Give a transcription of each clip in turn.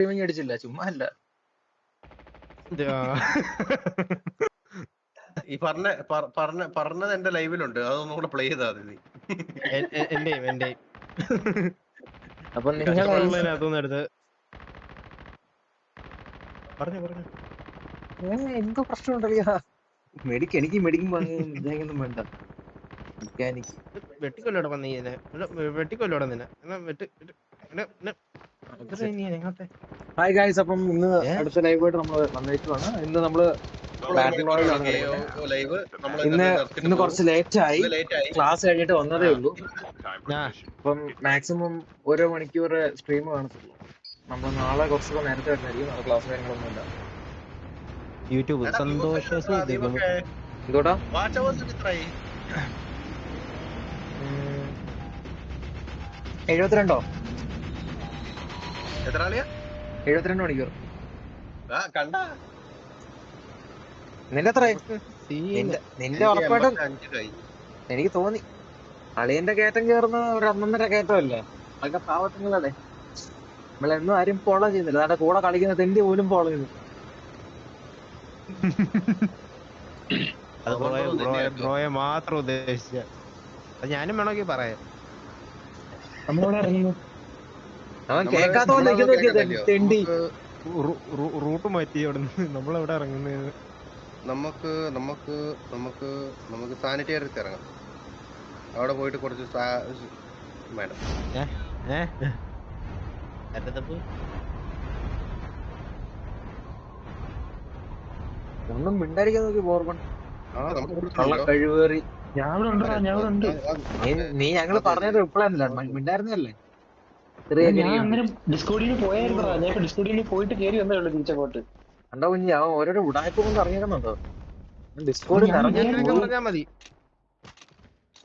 Streaming അടിച്ചില്ല. ചുമ്മാ അല്ല. ഈ പറഞ്ഞ പറ- പറഞ്ഞ പറഞ്ഞത് എന്റെ ലൈവിലുണ്ട്. അതൊന്നും കൂടെ പ്ലേ ചെയ്താ മതി. നീ. എന്റെയും എന്റെയും. അപ്പൊ നിങ്ങൾ അതൊന്നും എടുത്ത്. പറഞ്ഞു പറഞ്ഞു. എന്തോ പ്രശ്നമുണ്ടല്ലോ. മെഡിക്ക് എനിക്ക് മെഡിക്കും ഇതൊന്നും വേണ്ട. മെക്കാനിക്ക്. വെട്ടിക്കൊല്ലോടെ വന്ന് വെട്ടിക്കൊല്ലോടെ നിന്നെ. എന്നാ വെട്ടി ഹായ് ഗായ്സ് അപ്പം ഇന്ന് അടുത്ത ലൈവായിട്ട് നമ്മൾ വന്നേക്കുവാണ്. ഇന്ന് നമ്മൾ ഇന്ന് ഇന്ന് കുറച്ച് ലേറ്റ് ആയി. ക്ലാസ് കഴിഞ്ഞിട്ട് വന്നതേ ഉള്ളൂ. അപ്പം മാക്സിമം ഓരോ മണിക്കൂർ സ്ട്രീം കാണത്തുള്ളൂ. നമ്മൾ നാളെ കുറച്ചുകൂടെ നേരത്തെ വരുന്നതായിരിക്കും. നാളെ ക്ലാസ് കാര്യങ്ങളൊന്നുമില്ല. യൂട്യൂബ് സന്തോഷം എഴുപത്തിരണ്ടോ? എത്ര ആളിയാ? എഴുപത്തിരണ്ട് മണിക്കൂർ. ആ, കണ്ടാ? നിന്റെ എത്ര. നിന്റെ ഉറപ്പായിട്ടും എനിക്ക് തോന്നി. അളിയന്റെ കയറ്റം കയറുന്ന ഒരു അന്നന്നര കയറ്റമല്ലേ? അതൊക്കെ പാവത്തുങ്ങളല്ലേ നമ്മളെന്നും ആരും ഫോളോ ചെയ്യുന്നില്ല. അതാണ്ട് കൂടെ കളിക്കുന്ന തെണ്ടി പോലും ഫോളോ ചെയ്യുന്നു അത് ബ്രോയെ. മാത്രം ഉദ്ദേശിച്ച. ഞാനും വേണമെങ്കിൽ പറയാം. നമ്മളോട് ഇറങ്ങുന്നു. അവൻ നമ്മൾ കേൾക്കാത്ത പോലെ നമ്മളൊന്നും നിൽക്കുന്നു കേൾക്കത്തില്ലയോ? തെണ്ടി. നമുക്ക് റൂട്ട് മാറ്റി അവിടെ നമ്മൾ നമ്മളെവിടെ ഇറങ്ങുന്നത് നമുക്ക് നമുക്ക് നമുക്ക് നമുക്ക് സാനിറ്റൈസർ ഇറങ്ങാം. അവിടെ പോയിട്ട് കുറച്ച് അറ്റത്തപ്പ് ഒന്നും മിണ്ടായിരിക്കാൻ നോക്കി ബോർബൺ കഴിവേറി. ഞാൻ ഇവിടെ ഞാൻ ഉണ്ട്. നീ ഞങ്ങൾ പറഞ്ഞത് റിപ്ലൈ മിണ്ടായിരുന്നല്ലേ കണ്ടോ കുഞ്ഞി അവൻ ഓരോരോ ഉടായ്പ കൊണ്ട് ഇറങ്ങിയിരുന്നുണ്ടോ ഡിസ്കോഡിൽ മതി.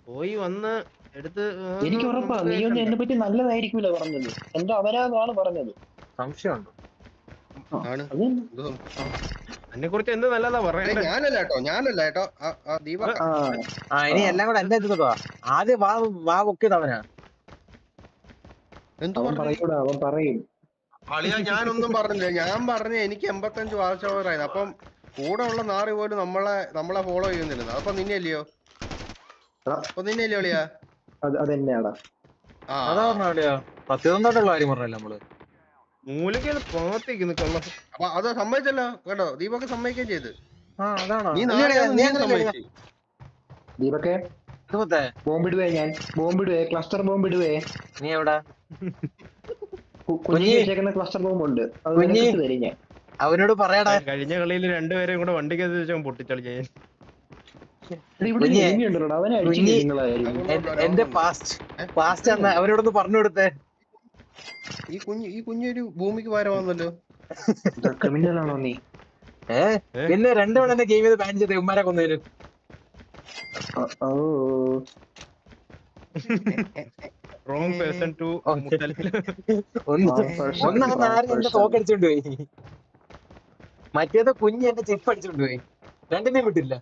പോയി വന്ന് എടുത്ത് എനിക്ക് ഉറപ്പാ നീ ഒന്നും എന്നെ. പറ്റി നല്ലതായിരിക്കൂല പറഞ്ഞത്. എന്റെ അവരാന്നാണ് പറഞ്ഞത്. സംശയമുണ്ട്? എന്നെ കുറിച്ച് എന്ത് നല്ലതാ പറയണ്ടേ? ഞാനല്ല കേട്ടോ ഞാനല്ല കേട്ടോ. ആ, ആ, ആ ആ ഇനി എല്ലാം കൂടെ എന്റെ ആദ്യം വാ വാ പൊക്കിയത് അവൻ പറഞ്ഞു? പറയൂടാ അവൻ പറയും. അളിയാ ഞാനൊന്നും പറഞ്ഞില്ല. ഞാൻ പറഞ്ഞു എനിക്ക് എൺപത്തഞ്ച് ഓവർ ആയത് അപ്പം കൂടെ ഉള്ള നാറി പോലും നമ്മളെ നമ്മളെ ഫോളോ ചെയ്യുന്നില്ല. അപ്പൊ നിന്നെ അല്ലയോ? എടാ. അപ്പൊ നിന്നെ അല്ലയോ അളിയാ? അത് അതെന്നെയാടാ. ആ. അതാ പറഞ്ഞ സത്യസന്ധമായിട്ടുള്ള കാര്യം പറഞ്ഞല്ലോ നമ്മൾ? മൂലികയിൽ പാത്തിക്കുന്നു കൊള്ള അപ്പൊ അത് സമ്മതിച്ചല്ലോ. കേട്ടോ ദീപക് സമ്മതിക്കുകയും ചെയ്ത്. ആ അതാണ്? നീ നീ നാളെ നീ സമ്മതിച്ചു? ദീപക്കെ ഇതുപോലത്തെ ബോംബിടുവേ ഞാൻ. ബോംബിടുവേ ക്ലസ്റ്റർ ബോംബിടുവേ. നീ എവിടാ? കുഞ്ഞി. വെച്ചേക്കുന്ന ക്ലസ്റ്റർ അത് തരും ഞാൻ. അവനോട് പറയടാ. കഴിഞ്ഞ കളിയിൽ രണ്ടുപേരെയും കൂടെ വണ്ടിക്കകത്ത് വെച്ചാൽ പൊട്ടിച്ചളി ഞാൻ എടാ, ഇവിടെ കുഞ്ഞി. കുഞ്ഞി ഉണ്ടല്ലോ അവനെ കുഞ്ഞി. അടിച്ചില്ലേ എന്റെ പാസ്റ്റ് പാസ്റ്റ് അവനോടൊന്ന് പറഞ്ഞു കൊടുത്തേ. ഈ കുഞ്ഞ് ഈ കുഞ്ഞൊരു ഭൂമിക്ക് ഭാരമാണല്ലോ. ക്രിമിനലാണോ നീ? ഏ ഏ? പിന്നെ രണ്ടു തവണ എന്നെ ഗെയിം ചെയ്ത് ബാൻ ചെയ്ത്. ഉമ്മാരെ കൊന്നേരും ഓ റോങ് പേഴ്സൺ ടു ഒന്നാമത് ആരും എന്റെ person. തോക്കടിച്ചോണ്ട് പോയി. മറ്റേത് കുഞ്ഞ് എന്റെ ചെപ്പ് അടിച്ചോണ്ട് പോയി. രണ്ടിനെയും വിട്ടില്ല.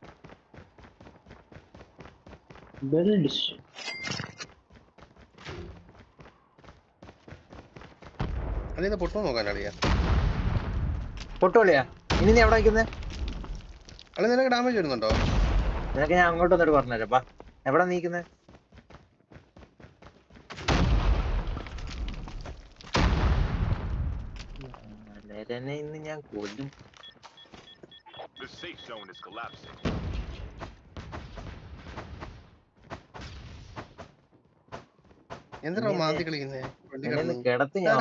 അതിന്ന് പൊട്ടു പൊട്ടോളിയാ ഇനി നീ എവിടെ നിൽക്കുന്നേ? അളി നിനക്ക് ഡാമേജ് വരുന്നുണ്ടോ? നിനക്ക് ഞാൻ അങ്ങോട്ട് വന്നിട്ട് പറഞ്ഞുതരാം ബാ എവിടെ നീക്കുന്നത് തന്നെ ഇന്ന് ഞാൻ കൊല്ലും. എന്തിനാ മാന്തി കളിക്കുന്നേ. കിടത്തി ഞാൻ.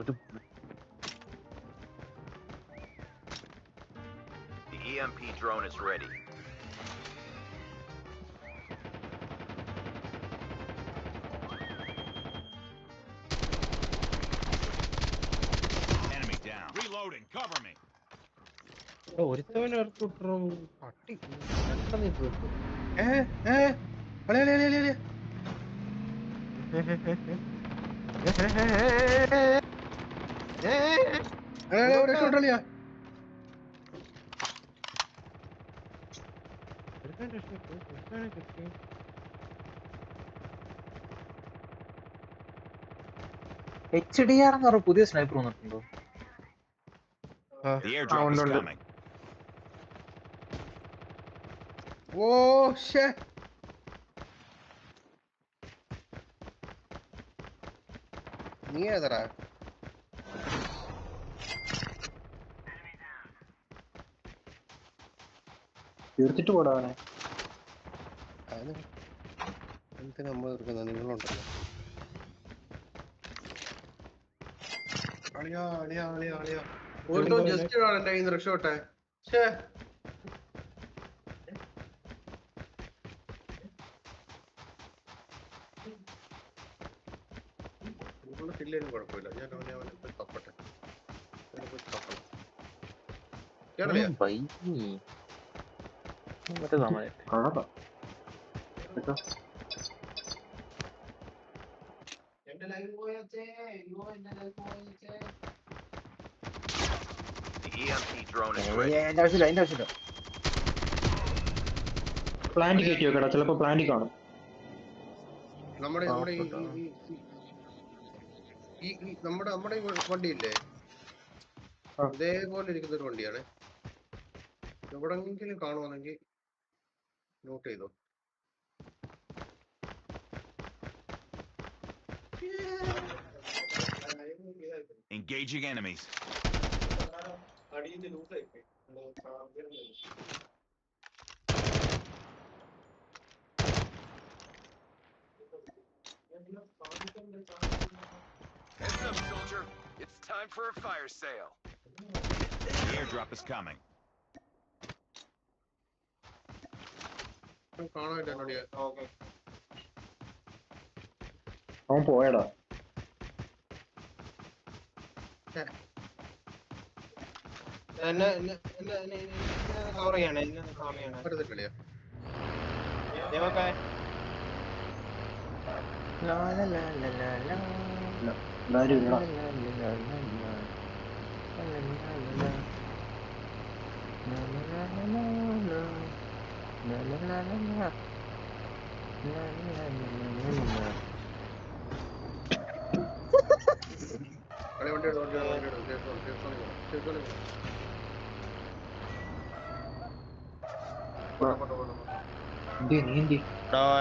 ഒരു drone is ready. Enemy down. Reloading. Cover me. ഒരുത്തവനെ ഇറക്കിട്ടോ പട്ടി പെട്ടെന്ന് തീർത്തു ഏ ഏ അളിയാ അളിയാ അളിയാ അളിയാ അളിയാ അളിയാ ഒരു രക്ഷപ്പെട്ടു അളിയാ എച്ച് ഡി ആർ എന്ന് പറഞ്ഞ പുതിയ സ്നൈപ്പർ വന്നിട്ടുണ്ടോ. ഓ ഷേ നീ ഏതടാ? തീർത്തിട്ട് പോടാ അവനെ. അത് എന്തിനാ നമ്മൾ തീർക്കുന്നത് നിങ്ങളുണ്ടല്ലോ അളിയാ അളിയാ അളിയാ അളിയാ. ഒരുത്തൻ ജസ്റ്റ് ആണ് എന്റെ കയ്യിൽ രക്ഷപ്പെട്ടെ ഛേ. കില്ലേനും കുഴപ്പമില്ല. ഞാൻ അവനെ അവനെ പോയി തപ്പട്ടെ. പോയി തപ്പണം. കേരളിയാ മറ്റേ സമയം. എന്റെ ആവശ്യമില്ല എന്റെ ആവശ്യമില്ല പ്ലാന്റ് കയറ്റി വെക്കടാ ചിലപ്പോ പ്ലാന്റ് കാണും നമ്മുടെ നമ്മുടെ ഈ- കേട്ടോ. ഈ- ഈ- ഈ ഈ നമ്മുടെ നമ്മുടെ വണ്ടിയില്ലേ. ഇതേപോലെ ഇരിക്കുന്ന ഒരു വണ്ടിയാണ് എവിടെങ്കിലും കാണുവാണെങ്കിൽ നോട്ട് ചെയ്തോ Engaging enemies. Heads up, soldier. It's time for a fire sale. The airdrop is coming. കാണാനില്ല എന്നോടിയാ അവൻ പോയടാ കവർ ചെയ്യണേ എന്നെ കവർ ചെയ്യണേ ലാ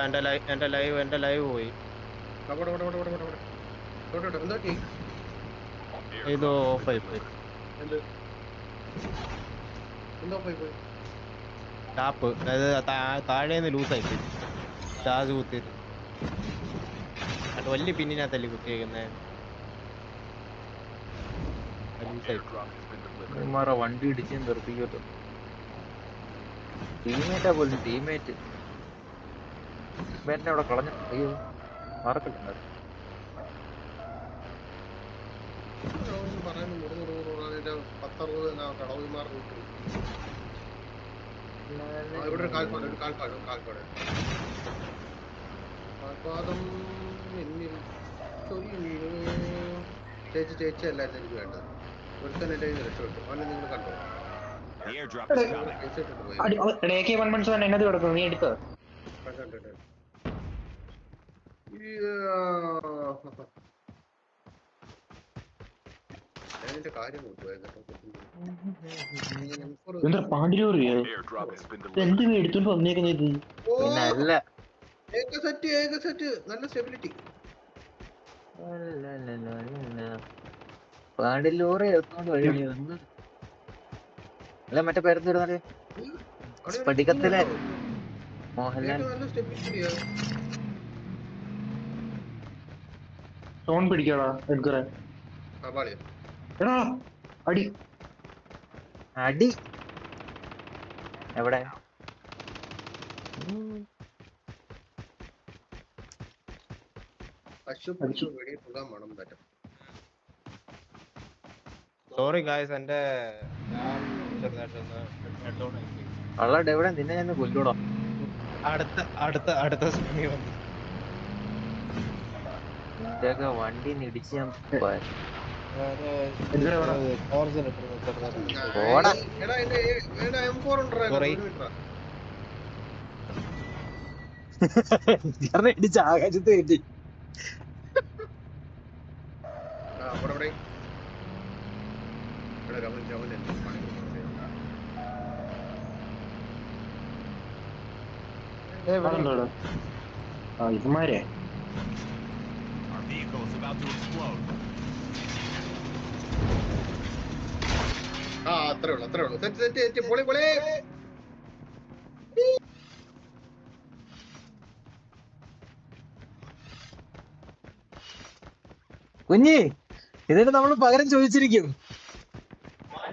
എന്റെ ലൈവ് എന്റെ ലൈവ് പോയി. ഇത് ഓഫ് ആയി പോയി. എന്തോ? ഓഫായി പോയി? ടാപ്പ് അതായത് താഴേന്ന് ലൂസായി പോയി ചാർജ് കുത്തിയിട്ട് അത് വലിയ പിന്നിനകത്തല്ലേ കുത്തിയേക്കുന്നത് വണ്ടി ഇടിച്ച് നിർത്തിക്കോട്ടോ ടീമേറ്റാ പോലും ടീമേറ്റ്. ടീമേറ്റിനെ അവിടെ കളഞ്ഞു. അയ്യോ മറക്കട്ടെ അവൻ പറയുന്നു പത്തറുപത് കടവുമാർ കൂട്ടി ഇവിടെ കാൽപ്പാട് ഒരു കാൽപ്പാട് കാൽപ്പാട്. കാൽപ്പാദം എന്നിൽ. ചേച്ചി ചേച്ചി അല്ലായിരുന്നു എനിക്ക് വേണ്ടത്. ഒരുത്തൻ എന്റെ കയ്യിൽ രക്ഷപ്പെട്ടു. അവനെ നിങ്ങൾ കണ്ടോ? The airdrop ഞാനിതിന്റെ കാര്യം എന്താ been എന്ത്. എടുത്തോണ്ട് വന്നേക്കുന്നത് ഇത്? നല്ല ഏക സെറ്റ് ഏക സെറ്റ് നല്ല സ്റ്റെബിലിറ്റി പാണ്ടിലോറി എടുത്തോണ്ട് വഴി അല്ല മറ്റേ പേരെന്ത് വരുന്നാൽ സ്ഫടികത്തിലെ മോഹൻലാൽ. സോൺ പിടിക്കടാ എടുക്കറേ കപാളിയോ എടാ അടി. അടി. എവിടെ? സോറി ഗായ്സ് എന്റെ. അള്ളാടെ എവിടെ നിന്നെ ഞാൻ കൊല്ലൂടോ അടുത്ത അടുത്ത അടുത്ത സമയം വണ്ടി ഇടിച്ച് ഞാൻ ഇടിച്ച് ആകാശത്ത് കയറ്റി. ഇവന്മാരെ. Our vehicle is about to explode. ആ അത്രേ ഉള്ളൂ അത്രേ ഉള്ളൂ. സെറ്റ് സെറ്റ് സെറ്റ് പൊളി പൊളി. കുഞ്ഞി ഇതിന് നമ്മൾ പകരം ചോദിച്ചിരിക്കും.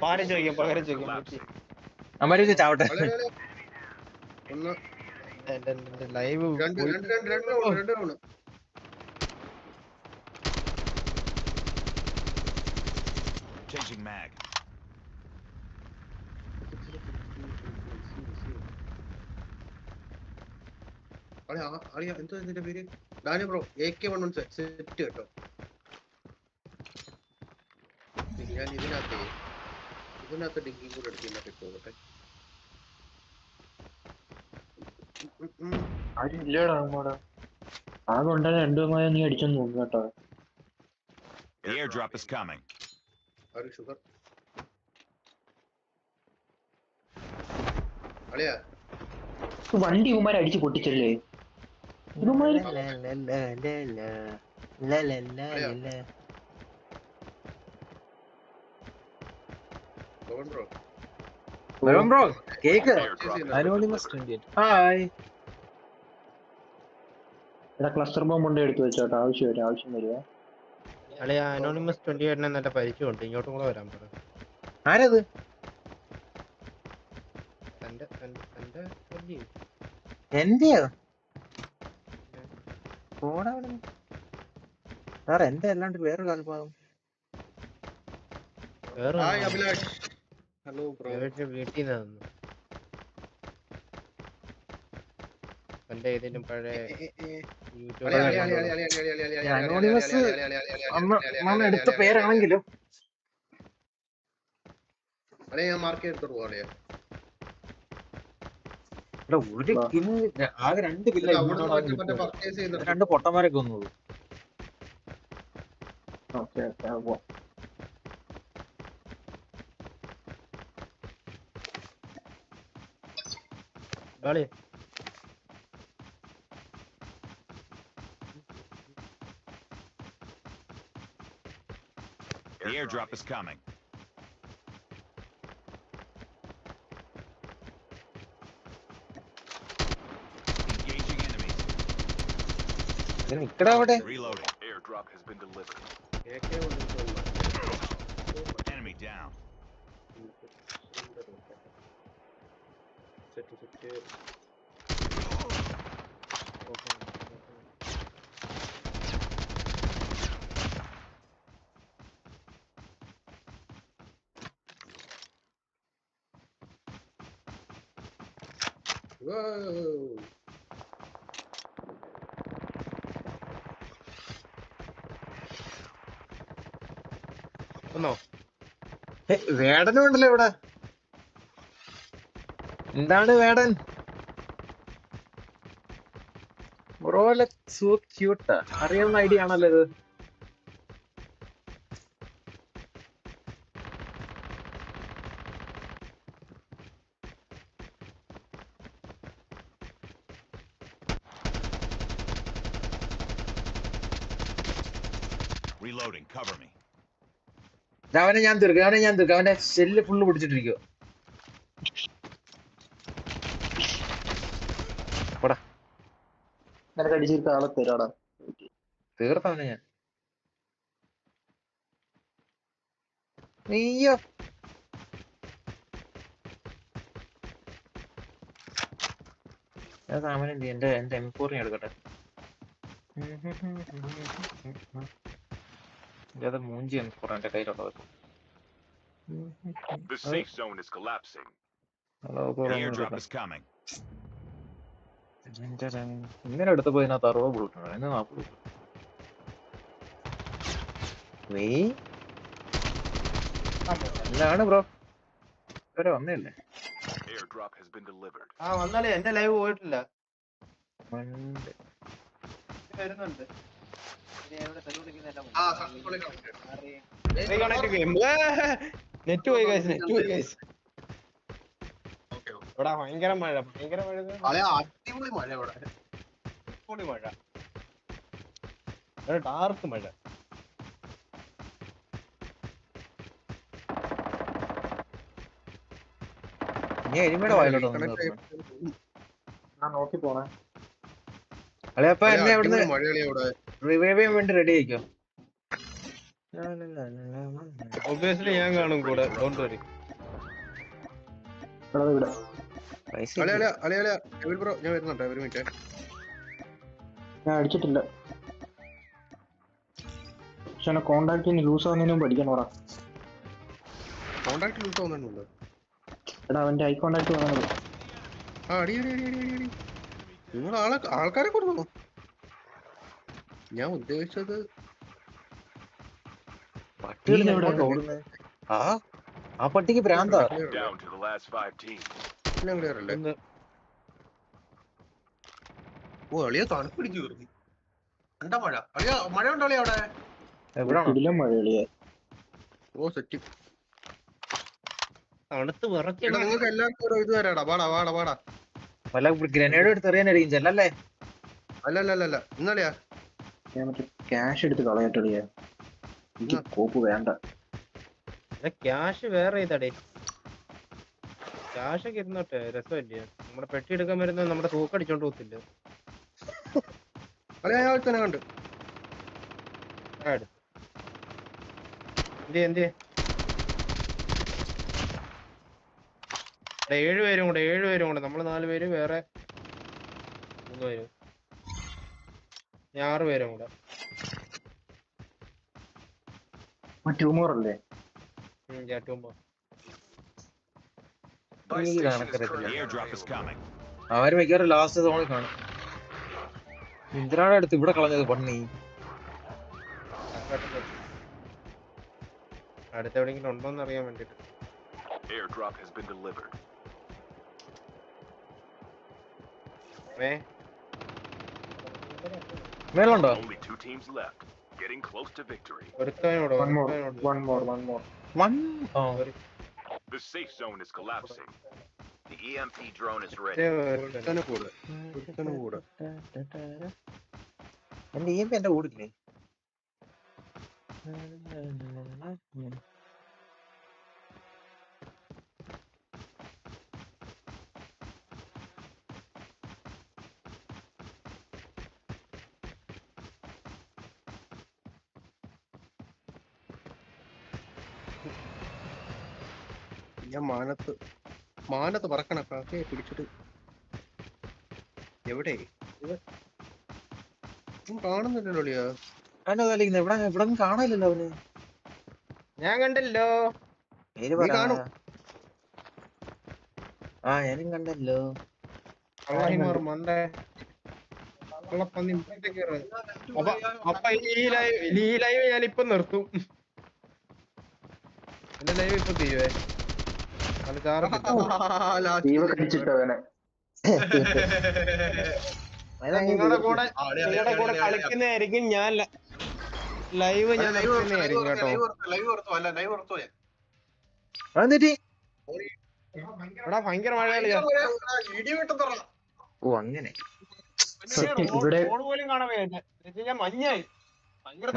പകരം ചോദിക്കാം പകരം ചോദിക്കാം അമ്മ ചാവട്ടെ. ലൈവ് രണ്ട് രണ്ട് രണ്ട് രണ്ട് Changing mag. കളി, ആ, കളി, എന്തുവാ ഇതിന്റെ പേര്? Danny bro A K one one set കേട്ടോ. ഞാൻ ഇതിനകത്ത് ഇതിനകത്ത് ഡിഗ്രി കൂടെ എടുക്കുന്ന കിട്ടുമോട്ടെ ആരും ഇല്ലടാ നമ്മടെ ആകെ ഉണ്ടായ രണ്ടുമായ നീ അടിച്ചെന്ന് തോന്നുന്നു കേട്ടോ. The airdrop is coming. ഒരു ഷുഗർ? അളിയാ. വണ്ടി ഇവന്മാരെ അടിച്ചു പൊട്ടിച്ചല്ലേ? Bro. Cake. Anonymous hi. Cluster bomb ഉണ്ട് എടുത്തു വെച്ചോട്ടോ ആവശ്യം വരും ആവശ്യം വരുവേ അളി അനോണിമസ് ട്വന്റി എയ്റ്റിനെ നല്ല പരിചയമുണ്ട്. ഇങ്ങോട്ടും കൂടെ വരാൻ പറ. ആരത്? തന്റെ തന്റെ എന്റെയോ. സാർ എന്റെ അല്ലാണ്ട് വേറൊരു കാൽഭാഗം വേറെ ഹലോ വീട്ടിൽ നിന്ന് തന്റെ ഏതെങ്കിലും പഴയ യൂട്യൂബ് എടുത്ത പേരാണെങ്കിലും ഒരു കില്ല് ആകെ രണ്ട് കില്ല രണ്ട് പൊട്ടന്മാരൊക്കെ വന്നത് ഓക്കെ ഓക്കെ കളി The airdrop is coming. Engaging enemies. Reloading. Airdrop has been delivered. Enemy down. Oh. Whoa. ഒന്നോ ഏ, വേടനും ഉണ്ടല്ലോ ഇവിടെ. എന്താണ് വേടൻ? ബ്രോ അല്ല സോ ക്യൂട്ടാ അറിയാവുന്ന ഐഡിയ ആണല്ലോ ഇത്. അവനെ ഞാൻ തീർക്കും അവനെ ഞാൻ തീർക്കും. അവന്റെ ഷെല്ല് ഫുള്ള് പിടിച്ചിട്ടിരിക്കും നിനക്ക് അടിച്ചിട്ട് ആളെ തരാടാ. തീർത്തവനെ ഞാൻ. അയ്യോ. സാമാനം? എന്റെ എന്റെ എംപോറിയ എടുക്കട്ടെ. ഇത് മൂഞ്ചി എം ഫോർ എന്റെ കയ്യിലുള്ളത്. The safe zone is collapsing. Hello The airdrop is coming. ഇങ്ങനെ എടുത്തപ്പോ ഇതിനകത്ത് അറുപത് ബുള്ളറ്റ് ഇന്ന് നാൽപ്പത് നീ ബ്രോ ഇവരെ വന്നില്ലേ? Airdrop has been delivered. ആ വന്നാലേ എന്റെ ലൈവ് പോയിട്ടില്ല. ഉണ്ട്. വരുന്നുണ്ട്. നെറ്റ് പോയി ഗൈസ് നെറ്റ് പോയി ഗൈസ് ഇവിടെ ഭയങ്കര മഴ ഭയങ്കര മഴ അടിപൊളി മഴ ഇവിടെ. അടിപൊളി മഴ. ഒരു ഡാർക്ക് മഴ. നീ എരുമയുടെ വായിലോട്ട് ഞാൻ നോക്കി പോണേ. അളിയപ്പ എന്നെ അവിടുന്ന് മഴ മഴയാളിയാ ഇവിടെ. റിവൈവ് ചെയ്യാൻ വേണ്ടി റെഡി ആയിക്കോ ഒബിയസ്ലി ഞാൻ കാണും കൂടെ. ഡോണ്ട് വരി ഞാൻ വരുന്നുണ്ട്. ഒരു മിനിറ്റ് ഞാൻ അടിച്ചിട്ടില്ല. പക്ഷെ എന്നെ കോണ്ടാക്ട് ചെയ്യുന്ന ലൂസ് ആവുന്നതിനും പഠിക്കണം പറ കോണ്ടാക്ട് ലൂസ് ആവുന്നുണ്ട് എടാ അവന്റെ ഐ കോണ്ടാക്ട് വന്നത്. ആ അടി അടി അടി അടി അടി അടി. നിങ്ങൾ ആളെ ആൾക്കാരെ കൊടുക്കുന്നു ഞാൻ ഉദ്ദേശിച്ചത് ആ ആ പട്ടിക്ക് ഭ്രാന്താ? ഓ അളിയ തണുപ്പിടിച്ചു കയറി എന്താ മഴ? അളിയ മഴ ഉണ്ടോ അളിയ അവിടെ? ഓ സെറ്റ്. തണുത്ത് നിങ്ങൾക്ക് എല്ലാവർക്കും ഇത് വല്ല ഗ്രനേഡ് ചെല്ലല്ലേ? അല്ല അല്ല അല്ല ഇന്നലെയാ ഞാൻ മറ്റേ ക്യാഷ് എടുത്ത് കളയട്ടളിയാ എനിക്ക് കോപ്പ് വേണ്ട. ക്യാഷ് വേറെ ചെയ്താടേ ക്യാഷ് ഒക്കെ ഇരുന്നോട്ടെ രസമല്ലേ? നമ്മുടെ പെട്ടി എടുക്കാൻ വരുന്ന നമ്മുടെ തൂക്കടിച്ചോണ്ട് പോകത്തില്ല? തന്നെ കണ്ട്. എന്ത് എന്ത് ഏഴ് പേരും കൂടെ ഏഴ് പേരും കൂടെ. നമ്മൾ നാല് പേര് വേറെ മൂന്ന് പേര്. ആറ് പേരും കൂടെ. ട്യൂമോർ അല്ലേ. അവർ മിക്കവാറും ലാസ്റ്റ് സോണിൽ കാണും. ഇന്ദിരാടെ അടുത്ത് ഇവിടെ കളഞ്ഞത് പണ്ണി അടുത്ത് എവിടെയെങ്കിലും ഉണ്ടോന്ന് അറിയാൻ വേണ്ടിട്ട്. Airdrop has been delivered. ഏ? ഓ The safe zone is collapsing. The EMP drone is ready. ഒറ്റ ഒരുത്തൻ. ഒരുത്തനെ കൂടെ ഒരുത്തനെ കൂടെ എന്റെ ഈ എന്റെ കൂടില്ലേ ഞാൻ മാനത്ത് മാനത്ത് പറക്കണ കാക്കയെ പിടിച്ചിട്ട് എവിടെ? ഇത് കാണുന്നില്ലല്ലോ ലിയാ. കളിക്കുന്നത് ഇവിടെ ഇവിടെ കാണാനില്ലല്ലോ അവന്. ഞാൻ കണ്ടല്ലോ കാണും. ആ ഞാനും കണ്ടല്ലോ. അപ്പൊ ഈ ലൈവ് ഈ ലൈവ് ഞാൻ ഇപ്പൊ നിർത്തും. എന്റെ ലൈവ് ഇപ്പൊ തീരുവേ. അത് നിങ്ങളുടെ കൂടെ നിങ്ങളുടെ കൂടെ കളിക്കുന്നതായിരിക്കും ഞാൻ ലൈവ് ഞാൻ കേട്ടോ. എന്നിട്ട് ഇവിടെ ഭയങ്കര മഴ കളിയാ ഓ അങ്ങനെ. ഇവിടെ- പോലും കാണാൻ വയ്യ മഞ്ഞായി. ഭയങ്കര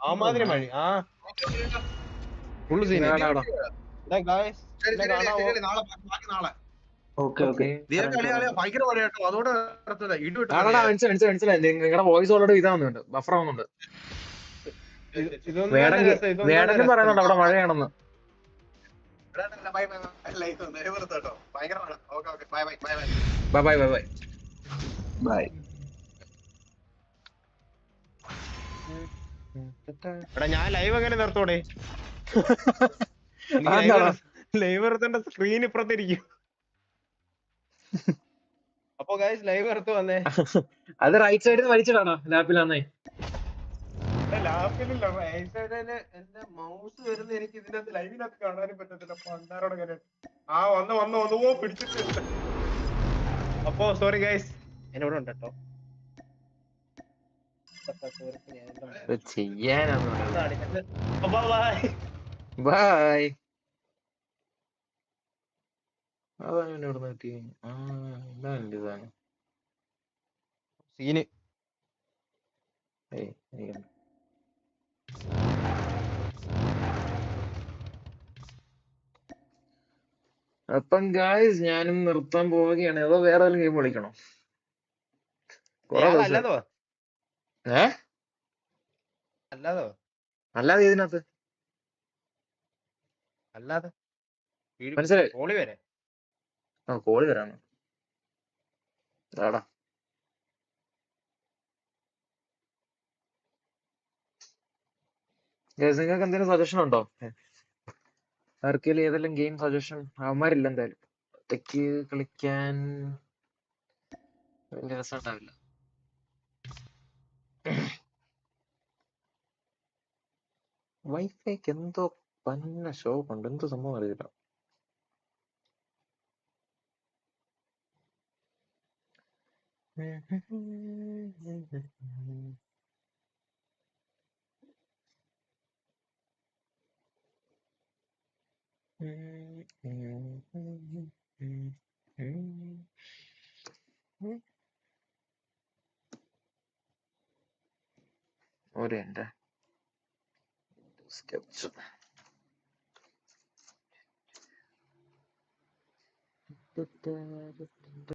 ആ മാതിരി മഴ ആ. ഫുള്ള് സീൻ നിങ്ങളുടെ വോയിസ് ഓൾറെഡി ഇതാവുന്നുണ്ട് ബഫർ ആവുന്നുണ്ട്. വേടന്. പറയുന്നുണ്ട് അവിടെ മഴയാണെന്ന്. Bye bye bye bye bye എടാ ഞാൻ ലൈവ് എങ്ങനെ നിർത്തോടെ? ലൈവ് നിർത്തേണ്ട സ്ക്രീൻ ഇപ്പുറത്തിരിക്കും അപ്പൊ ഗൈസ് ലൈവ് നിർത്ത് വന്നേ. അത് റൈറ്റ് സൈഡിൽ നിന്ന് വലിച്ചിടാണോ? ലാപ്പിലാന്നേ. ലാപ്പിലില്ല. റൈറ്റ് സൈഡിൽ എന്റെ മൗസ് വരുന്ന എനിക്ക് ഇതിന്റെ അകത്ത് ലൈവിനകത്ത് കാണാനും പറ്റത്തില്ല. പണ്ടാരോടെ ഇങ്ങനെ ആ വന്ന് വന്ന് വന്ന്. പോ പിടിച്ചിട്ട്. അപ്പോ സോറി ഗൈസ് എന്നോട് ഉണ്ട് കേട്ടോ ചെയ്യാനാന്ന് ബൈ ബായ് അതാണ് ഇവിടെ നിർത്തി ആ ഇതാണ് എന്റെ സാധനം. സീന്. ഏയ്. അപ്പം ഗായ്സ് ഞാനും നിർത്താൻ പോവുകയാണ്. അതോ വേറെ ഏതെങ്കിലും ഗെയിം അല്ലാതോ അല്ലാതെ ഇതിനകത്ത് അല്ലാതെ മനസ്സിലായി. കോളി വരെ. ആ കോളി വരാണ് നിങ്ങൾക്ക് എന്തെങ്കിലും സജഷൻ ഉണ്ടോ? ആർക്കെങ്കിലും ഏതെല്ലാം ഗെയിം സജഷൻ അവന്മാരില്ല എന്തായാലും. ഒറ്റയ്ക്ക് കളിക്കാൻ രസം ഉണ്ടാവില്ല വൈഫൈക്ക് എന്തോ പന്ന ഷോപ്പ് ഉണ്ട് എന്തോ സംഭവം അറിയില്ല ഒരു എന്റെ did